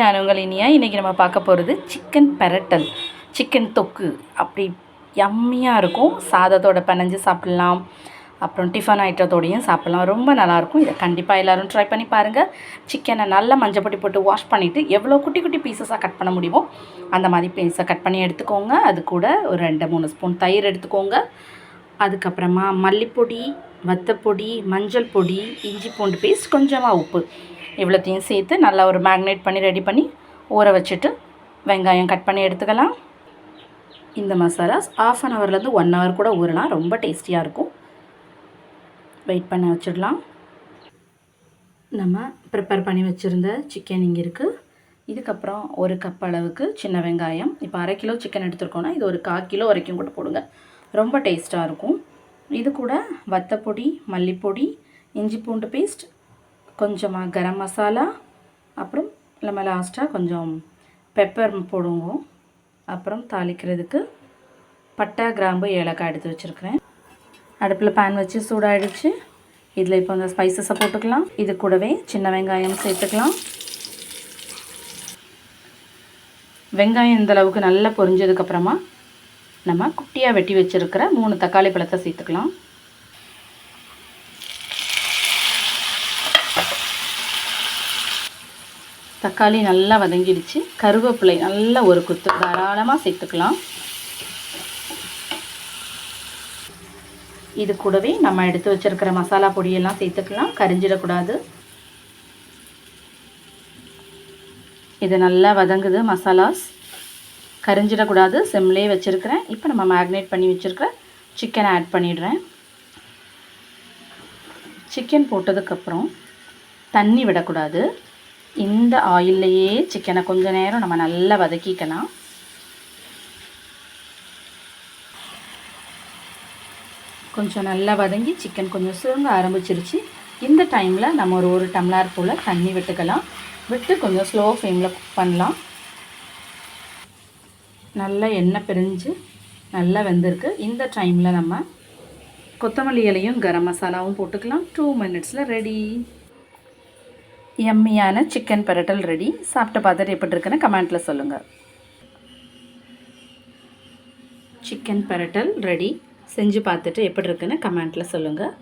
நான் உங்கள் இனியா இன்றைக்கி நம்ம பார்க்க போகிறது சிக்கன் பெரட்டல் சிக்கன் தொக்கு. அப்படி எம்மியாக இருக்கும். சாதத்தோட பிணைஞ்சு சாப்பிட்லாம். அப்புறம் டிஃபன் ஐட்டத்தோடையும் சாப்பிட்லாம். ரொம்ப நல்லாயிருக்கும் இதை கண்டிப்பாக எல்லோரும் ட்ரை பண்ணி பாருங்கள் சிக்கனை நல்லா மஞ்சள் பொடி போட்டு வாஷ் பண்ணிவிட்டு எவ்வளோ குட்டி குட்டி பீசஸாக கட் பண்ண முடியுமோ அந்த மாதிரி பீஸை கட் பண்ணி எடுத்துக்கோங்க. அது கூட ஒரு ரெண்டு மூணு ஸ்பூன் தயிர் எடுத்துக்கோங்க. அதுக்கப்புறமா மல்லிப்பொடி வத்தப்பொடி மஞ்சள் பொடி இஞ்சி பூண்டு பேஸ்ட் கொஞ்சமாக உப்பு. இவ்வளோத்தையும் சேர்த்து நல்லா ஒரு மேக்னேட் பண்ணி ரெடி பண்ணி ஊற வச்சுட்டு வெங்காயம் கட் பண்ணி எடுத்துக்கலாம். இந்த மசாலாஸ் ஆஃப் அன் ஹவர்லேருந்து ஒன் ஹவர் கூட ஊறலாம் ரொம்ப டேஸ்டியாக இருக்கும். வெயிட் பண்ண வச்சிடலாம். நம்ம ப்ரிப்பேர் பண்ணி வச்சுருந்த சிக்கன் இங்கே இருக்குது இதுக்கப்புறம் ஒரு கப் அளவுக்கு சின்ன வெங்காயம். இப்போ அரை கிலோ சிக்கன் எடுத்துருக்கோன்னா இது ஒரு கால் கிலோ வரைக்கும் கூட போடுங்க. ரொம்ப டேஸ்ட்டாக இருக்கும். இது கூட வத்தப்பொடி மல்லிப்பொடி இஞ்சி பூண்டு பேஸ்ட் கொஞ்சமாக கரம் மசாலா அப்புறம் நம்ம லாஸ்ட்டாக கொஞ்சம் பெப்பர் போடுவோம். அப்புறம் தாளிக்கிறதுக்கு பட்டா கிராம்பு ஏலக்காய் எடுத்து வச்சுருக்கிறேன். அடுப்பில் பேன் வச்சு சூடாகிடுச்சு இதில் இப்போ அந்த ஸ்பைசஸை போட்டுக்கலாம். இது கூடவே சின்ன வெங்காயம் சேர்த்துக்கலாம். வெங்காயம் இந்த அளவுக்கு நல்லா பொரிஞ்சதுக்கப்புறமா நம்ம குட்டியாக வெட்டி வச்சுருக்கிற மூணு தக்காளி பழத்தை சேர்த்துக்கலாம். தக்காளி நல்லா வதங்கிடுச்சு. கருவேப்பிலை நல்லா ஒரு குத்து தாராளமாக சேர்த்துக்கலாம். இது கூடவே நம்ம எடுத்து வச்சுருக்கிற மசாலா பொடியெல்லாம் சேர்த்துக்கலாம். கரிஞ்சிடக்கூடாது. இது நல்லா வதங்குது மசாலாஸ். கரிஞ்சிடக்கூடாது சிம்லேயே வச்சுருக்கிறேன். இப்போ நம்ம மேக்னேட் பண்ணி வச்சுருக்கிற சிக்கனை ஆட் பண்ணிடுறேன். சிக்கன் போட்டதுக்கப்புறம் தண்ணி விடக்கூடாது. இந்த ஆயில்லையே சிக்கனை கொஞ்ச நேரம் நம்ம நல்லா வதக்கிக்கலாம். கொஞ்சம் நல்லா வதங்கி சிக்கன் கொஞ்சம் சுருங்க ஆரம்பிச்சிருச்சு. இந்த டைமில் நம்ம ஒரு ஒரு டம்ளார் போல் தண்ணி விட்டுக்கலாம். விட்டு கொஞ்சம் ஸ்லோ ஃப்ளேமில் குக் பண்ணலாம். நல்லா எண்ணெய் பிரிஞ்சு நல்லா வெந்திருக்கு. இந்த டைமில் நம்ம கொத்தமல்லி இலையும் கரம் மசாலாவும் போட்டுக்கலாம். டூ மினிட்ஸில் ரெடி எம்மியான சிக்கன் பெரட்டல் ரெடி சாப்பிட்டு பார்த்துட்டு எப்படி இருக்குன்னு கமெண்ட்டில் சொல்லுங்கள் சிக்கன் பெரட்டல் ரெடி செஞ்சு பார்த்துட்டு எப்படி இருக்குன்னு கமெண்ட்டில் சொல்லுங்கள்